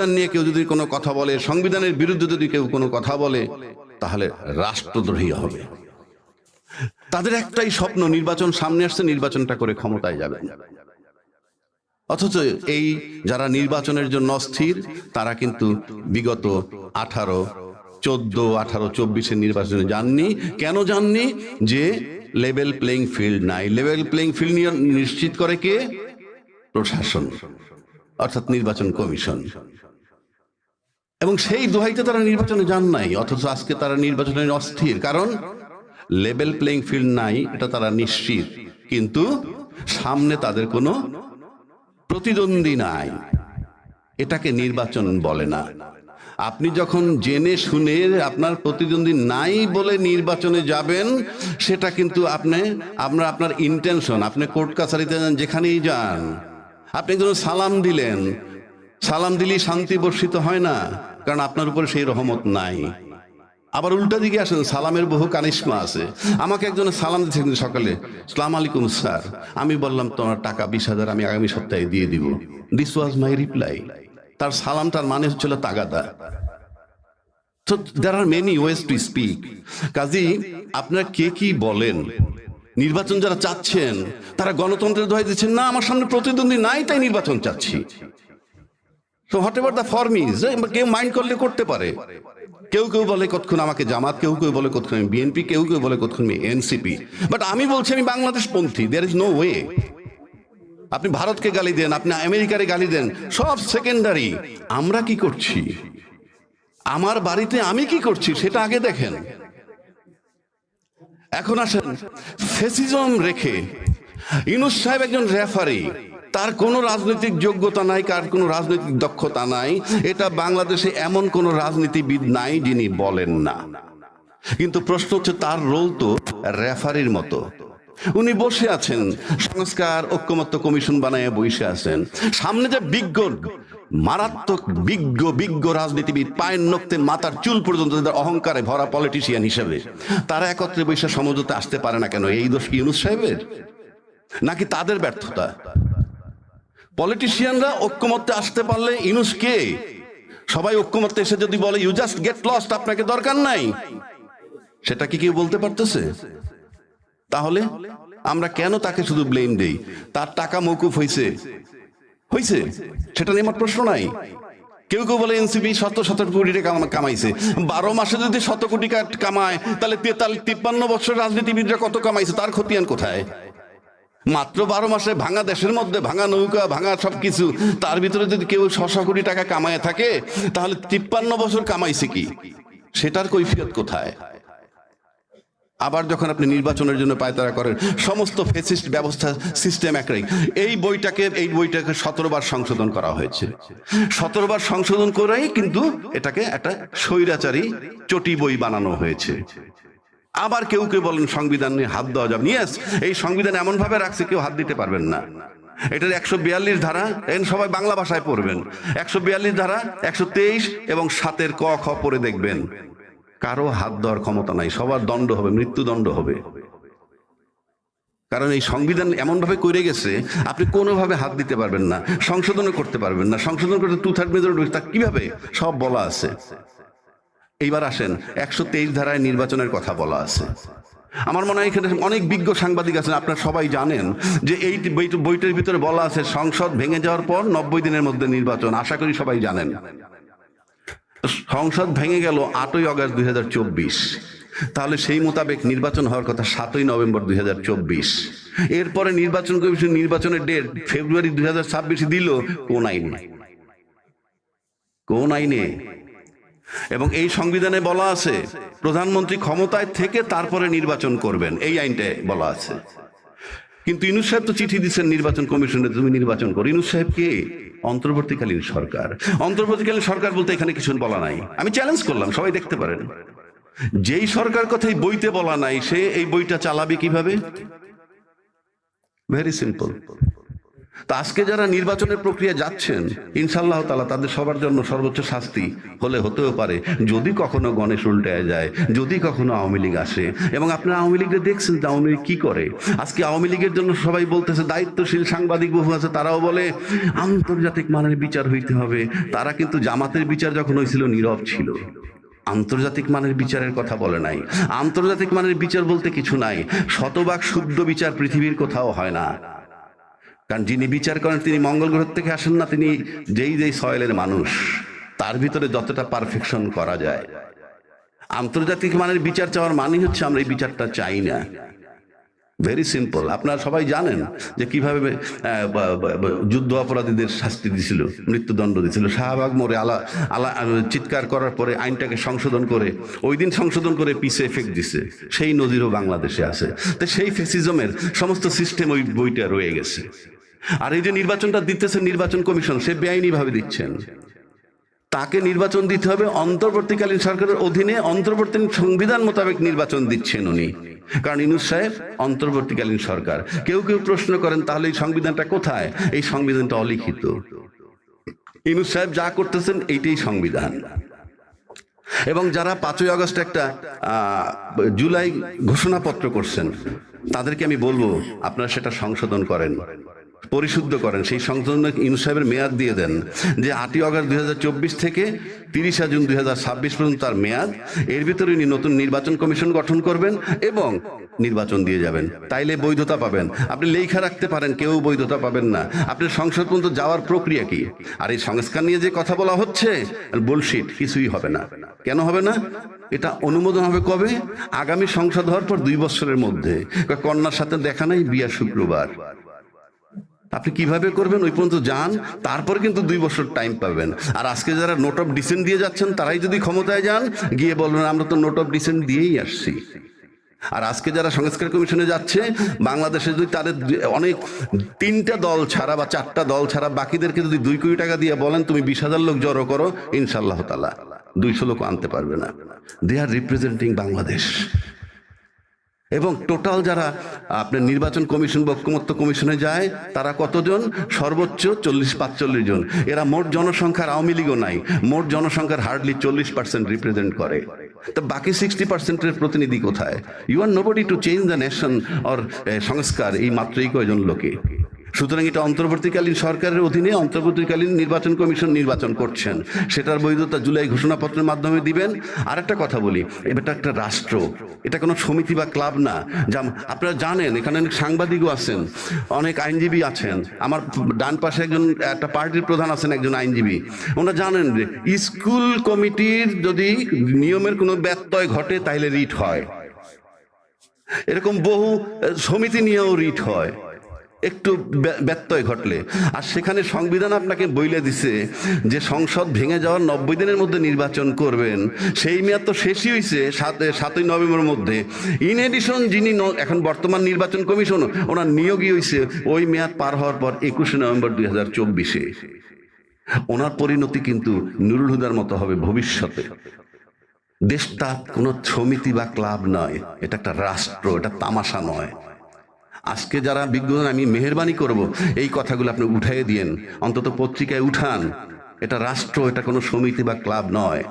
সংবিধান নিয়ে কেউ যদি কোনো কথা বলে, সংবিধানের বিরুদ্ধে যদি কেউ কোনো কথা বলে, তাহলে রাষ্ট্রদ্রোহী হবে। তাদের একটাই স্বপ্ন, নির্বাচন সামনে আসছে, নির্বাচনটা করে ক্ষমতায় যাবেন অথচ এই যারা নির্বাচনের জন্য অস্থির, তারা কিন্তু বিগত আঠারো, চোদ্দ, আঠারো, চব্বিশের নির্বাচনে যাননি। কেন যাননি? যে লেভেল প্লেইং ফিল্ড নাই। লেভেল প্লেইং ফিল্ড নিয়ে নিশ্চিত করে কে? প্রশাসন, অর্থাৎ নির্বাচন কমিশন। এবং সেই দোহাইতে তারা নির্বাচনে যান নাই, অথচ আজকে তারা নির্বাচনে অস্থির। কারণ লেভেল প্লেইং ফিল্ড নাই, এটা তারা নিশ্চিত। কিন্তু সামনে তাদের কোনো প্রতিদ্বন্দ্বী নাই। এটাকে নির্বাচন বলে না। আপনি যখন জেনে শুনে আপনার প্রতিদ্বন্দ্বী নাই বলে নির্বাচনে যাবেন, সেটা কিন্তু আপনি আপনার আপনার ইন্টেনশন আপনি কোর্ট কাছারিতে যান, যেখানেই যান, আপনি একজন সালাম দিলেন সালাম দিলেই শান্তি বর্ষিত হয় না, কারণ আপনার উপরে সেই রহমত নাই। আবার উল্টা দিকে আসেন, সালামের বহু কানিসমা আছে। আমাকে একজন সালাম দিচ্ছে সকালে, সালাম আলাইকুম, স্যার। আমি বললাম, তোমার টাকা বিশ হাজার আমি আগামী সপ্তাহে দিয়ে দিব। দিস ওয়াজ মাই রিপ্লাই তার সালামটার মানে হচ্ছিল তাগাদা। তো there are many ways to speak Kazi, আপনারা কে কি বলেন? নির্বাচন যারা চাচ্ছেন, তারা গণতন্ত্রের দোহাই দিচ্ছেন, না, আমার সামনে প্রতিদ্বন্দ্বী নাই, তাই নির্বাচন চাচ্ছি। তো whatever the form is কেউ মাইন্ড করলে করতে পারে। কেউ কেউ বলে কতক্ষণ আমাকে জামাত, কেউ কেউ বলে কতক্ষণ আমি বিএনপি কেউ কেউ বলে কতক্ষণ আমি এনসিপি বাট আমি বলছি আমি বাংলাদেশ পন্থী দেয়ার ইজ নো ওয়ে আপনি ভারতকে গালি দেন, আপনি আমেরিকারে গালি দেন, সব সেকেন্ডারি আমরা কি করছি? আমার বাড়িতে আমি কি করছি? সেটা আগে দেখেন। এখন আসেন ফেসিজম রেখে ইনুস সাহেব একজন রেফারি তার কোনো রাজনৈতিক যোগ্যতা নাই, কার কোনো রাজনৈতিক দক্ষতা নাই। এটা বাংলাদেশে এমন কোনো রাজনীতিবিদ নাই যিনি বলেন না। কিন্তু প্রশ্ন হচ্ছে, তার রোল তো রেফারির মতো। উনি বসে আছেন, সংস্কার, ঐক্যমত্য কমিশন বানায় বসে আছেন। সামনে যে বিজ্ঞ, মারাত্মক বিজ্ঞ বিজ্ঞ রাজনীতিবিদ পায়ের নক্তে মাথার চুল পর্যন্ত তাদের অহংকারে ভরা পলিটিশিয়ান হিসেবে, তারা একত্রে বসে সমঝোতে আসতে পারে না কেন? এই দোষ ইউনুস সাহেবের? নাকি তাদের ব্যর্থতা? পলিটিশিয়ানরা ঐক্যমত্যে আসতে পারলে ইনুস কে? সবাই ঐক্যমত্যে এসে যদি বলে ইউ জাস্ট গেট লস্ট আপনাকে দরকার নাই। সেটা কি কেউ বলতে পারতেছে? তাহলে আমরা কেন তাকে শুধু ব্লেম দেই? তার টাকা মৌকুফ হয়েছে হয়েছে সেটা নিয়ে আমার প্রশ্ন নাই। কেউ কেউ বলে এনসিপি শত শত কোটি টাকা কামা- কামাইছে। বারো মাসে যদি শত কোটি কামায়, তাহলে তেতাল তিপ্পান্ন বছর রাজনীতিবিদরা কত কামাইছে? তার খতিয়ান কোথায়? মাত্র বারো মাসে ভাঙা দেশের মধ্যে, ভাঙা নৌকা, ভাঙা সবকিছু, তার ভিতরে যদি কেউ ছশো কোটি টাকা কামায় থাকে, তাহলে তিপ্পান্ন বছর কামাইছে কি? সেটার কৈফিয়ত কোথায়? আবার যখন আপনি নির্বাচনের জন্য পায়তারা করেন, সমস্ত ফেসিস্ট ব্যবস্থা সিস্টেম একটাই এই বইটাকে এই বইটাকে সতেরো বার সংশোধন করা হয়েছে। সতেরো বার সংশোধন করেই কিন্তু এটাকে একটা স্বৈরাচারী চটি বই বানানো হয়েছে। আবার কেউ কেউ বলেন, সংবিধান নিয়ে হাত দেওয়া যাবে ইয়েস এই সংবিধান এমন ভাবে রাখছে, কেউ হাত দিতে পারবেন না। এটার একশো বিয়াল্লিশ ধারা, এন সবাই বাংলা ভাষায় পড়বেন। একশো বিয়াল্লিশ ধারা, একশো তেইশ এবং সাতের ক, খ পড়ে দেখবেন। কারও হাত দেওয়ার ক্ষমতা নাই, সবার দণ্ড হবে, মৃত্যুদণ্ড হবে। কারণ এই সংবিধান এমন ভাবে করে গেছে, আপনি কোনোভাবে হাত দিতে পারবেন না, সংশোধনও করতে পারবেন না। সংশোধন করতে টু থার্ড মেজরিটি তা কীভাবে? সব বলা আছে। এইবার আসেন, একশো তেইশ ধারায় নির্বাচনের কথা বলা আছে। আমার মনে হয় এখানে অনেক বিজ্ঞ সাংবাদিক আছেন, আপনারা সবাই জানেন যে এই বই- বইটার ভিতরে বলা আছে, সংসদ ভেঙে যাওয়ার পর নব্বই দিনের মধ্যে নির্বাচন, আশা করি সবাই জানেন। সংসদ ভেঙে গেল আটই অগস্ট দুই হাজার চব্বিশ। তাহলে সেই মোতাবেক নির্বাচন হওয়ার কথা সাতই নভেম্বর দুই হাজার চব্বিশ। এরপরে নির্বাচন কমিশন নির্বাচনের ডেট ফেব্রুয়ারি দুই হাজার ছাব্বিশে দিল কোন আইনে? কোন আইনে? এবং এই সংবিধানে বলা আছে, প্রধানমন্ত্রী ক্ষমতায় থেকে তারপরে নির্বাচন করবেন। এই আইনটায় বলা আছে। কিন্তু ইনুস সাহেব তো চিঠি দিচ্ছেন, নির্বাচন কমিশনে তুমি নির্বাচন করো। ইনুস সাহেব কে? অন্তর্বর্তীকালীন সরকার। অন্তর্বর্তীকালীন সরকার বলতে এখানে কিছু বলা নাই। আমি চ্যালেঞ্জ করলাম, সবাই দেখতে পারেন। যেই সরকার কথাই বইতে বলা নাই, সে এই বইটা চালাবে কীভাবে? ভেরি সিম্পল তা আজকে যারা নির্বাচনের প্রক্রিয়া যাচ্ছেন ইনশাল্লাহ তালা তাদের সবার জন্য সর্বোচ্চ শাস্তি হলে হতেও পারে। যদি কখনো গণেশ উল্টে যায়, যদি কখনো আওয়ামী লীগ আসে, এবং আপনারা আওয়ামী লীগকে দেখছেন যে আওয়ামী লীগ কি করে? আজকে আওয়ামী লীগের জন্য সবাই বলতেছে, দায়িত্বশীল সাংবাদিক বহু আছে, তারাও বলে, আন্তর্জাতিক মানের বিচার হইতে হবে। তারা কিন্তু জামাতের বিচার যখন হয়েছিল নীরব ছিল। আন্তর্জাতিক মানের বিচারের কথা বলে নাই। আন্তর্জাতিক মানের বিচার বলতে কিছু নাই। শতভাগ শুদ্ধ বিচার পৃথিবীর কোথাও হয় না। কারণ যিনি বিচার করেন, তিনি মঙ্গল গ্রহ থেকে আসেন না, তিনি যেই যেই সয়েলের মানুষ, তার ভিতরে যতটা পারফেকশন করা যায়। আন্তর্জাতিক মানের বিচার চাওয়ার মানে হচ্ছে আমরা এই বিচারটা চাই না। ভেরি সিম্পল আপনারা সবাই জানেন যে কীভাবে যুদ্ধ অপরাধীদের শাস্তি দিছিল, মৃত্যুদণ্ড দিছিল। শাহবাগ মোড়ে আলা আলা চিৎকার করার পরে আইনটাকে সংশোধন করে ওই দিন সংশোধন করে পিছে এফেক্ট দিছে। সেই নজিরও বাংলাদেশে আছে। তো সেই ফেসিজমের সমস্ত সিস্টেম ওই বইটা রয়ে গেছে। আর এই যে নির্বাচনটা দিতেছে নির্বাচন কমিশন, সে বেআইনি ভাবে দিচ্ছেন। তাকে নির্বাচন দিতে হবে অন্তর্বর্তীকালীন সরকারের অধীনে, অন্তর্বর্তী সংবিধান মোতাবেক নির্বাচন দিচ্ছেন উনি। কারণ ইনুস সাহেব অন্তর্বর্তীকালীন সরকার। কেউ কেউ প্রশ্ন করেন, তাহলে এই সংবিধানটা কোথায়? এই সংবিধানটা অলিখিত। ইনুস সাহেব যা করতেছেন, এইটাই সংবিধান। এবং যারা পাঁচই আগস্ট একটা জুলাই ঘোষণাপত্র করছেন, তাদেরকে আমি বলব, আপনারা সেটা সংশোধন করেন। পরিশুদ্ধ করেন। সেই সংশোধন ইউনুস সাহেবের মেয়াদ দিয়ে দেন যে আটই আগস্ট দুই থেকে তিরিশা জুন দুই হাজার ছাব্বিশ পর্যন্ত তার মেয়াদ। এর ভিতরে উনি নতুন নির্বাচন কমিশন গঠন করবেন এবং নির্বাচন দিয়ে যাবেন। তাইলে বৈধতা পাবেন। আপনি লেখা রাখতে পারেন, কেউ বৈধতা পাবেন না। আপনি সংসদ পর্যন্ত যাওয়ার প্রক্রিয়া কি? আর এই সংস্কার নিয়ে যে কথা বলা হচ্ছে বুলশিট কিছুই হবে না। কেন হবে না? এটা অনুমোদন হবে কবে? আগামী সংসদ হওয়ার পর দুই বছরের মধ্যে। কন্যার সাথে দেখা নাই বিয়া শুক্রবার। আপনি কীভাবে করবেন ওই পর্যন্ত যান, তারপর কিন্তু দুই বছর টাইম পাবেন। আর আজকে যারা নোট অফ ডিসেন্ট দিয়ে যাচ্ছেন, তারাই যদি ক্ষমতায় যান, গিয়ে বলবেন, আমরা তো নোট অফ ডিসেন্ট দিয়েই আসছি। আর আজকে যারা সংস্কার কমিশনে যাচ্ছে, বাংলাদেশে যদি তাদের অনেক, তিনটা দল ছাড়া বা চারটা দল ছাড়া বাকিদেরকে যদি দুই কোটি টাকা দিয়ে বলেন, তুমি বিশ হাজার লোক জড়ো করো ইনশাল্লাহ তালা দুইশো লোক আনতে পারবে না। দে আর রিপ্রেজেন্টিং বাংলাদেশ এবং টোটাল যারা আপনার নির্বাচন কমিশন বা ঐক্যমত্য কমিশনে যায়, তারা কতজন? সর্বোচ্চ চল্লিশ পাঁচচল্লিশ জন। এরা মোট জনসংখ্যার আওয়ামী লীগও নাই। মোট জনসংখ্যার হার্ডলি চল্লিশ পার্সেন্ট রিপ্রেজেন্ট করে। তো বাকি সিক্সটি পার্সেন্টের প্রতিনিধি কোথায়? You are nobody to change the nation or সংস্কার এই মাত্রই কয়জন লোকে? সুতরাং এটা অন্তর্বর্তীকালীন সরকারের অধীনে অন্তর্বর্তীকালীন নির্বাচন কমিশন নির্বাচন করছেন। সেটার বৈধতা জুলাই ঘোষণাপত্রের মাধ্যমে দিবেন। আর একটা কথা বলি এটা একটা রাষ্ট্র। এটা কোনো সমিতি বা ক্লাব না। যা আপনারা জানেন, এখানে অনেক সাংবাদিকও আছেন, অনেক আইনজীবী আছেন। আমার ডান পাশে একজন, একটা পার্টির প্রধান আছেন একজন আইনজীবী। ওনারা জানেন যে স্কুল কমিটির যদি নিয়মের কোনো ব্যত্যয় ঘটে তাহলে রিট হয়। এরকম বহু সমিতি নিয়েও রিট হয়। একটু ব্য- ব্যত্যয় ঘটলে। আর সেখানে সংবিধান আপনাকে বইলে দিছে যে সংসদ ভেঙে যাওয়ার নব্বই দিনের মধ্যে নির্বাচন করবেন। সেই মেয়াদ তো শেষই হয়েছে সাত, সাতই নভেম্বরের মধ্যে। ইন এডিশন যিনি এখন বর্তমান নির্বাচন কমিশন, ওনার নিয়োগই হয়েছে ওই মেয়াদ পার হওয়ার পর একুশে নভেম্বর দুই হাজার চব্বিশে। ওনার পরিণতি কিন্তু নুরুল হুদার মতো হবে ভবিষ্যতে। দেশটা কোনো সমিতি বা ক্লাব নয়, এটা একটা রাষ্ট্র, এটা তামাশা নয়। আজকে যারা বিজ্ঞজন, আমি মেহরবানি করব। এই কথাগুলো আপনি উঠাইয়ে দিয়েন। অন্তত পত্রিকায় উঠান। এটা রাষ্ট্র, এটা কোনো সমিতি বা ক্লাব নয়।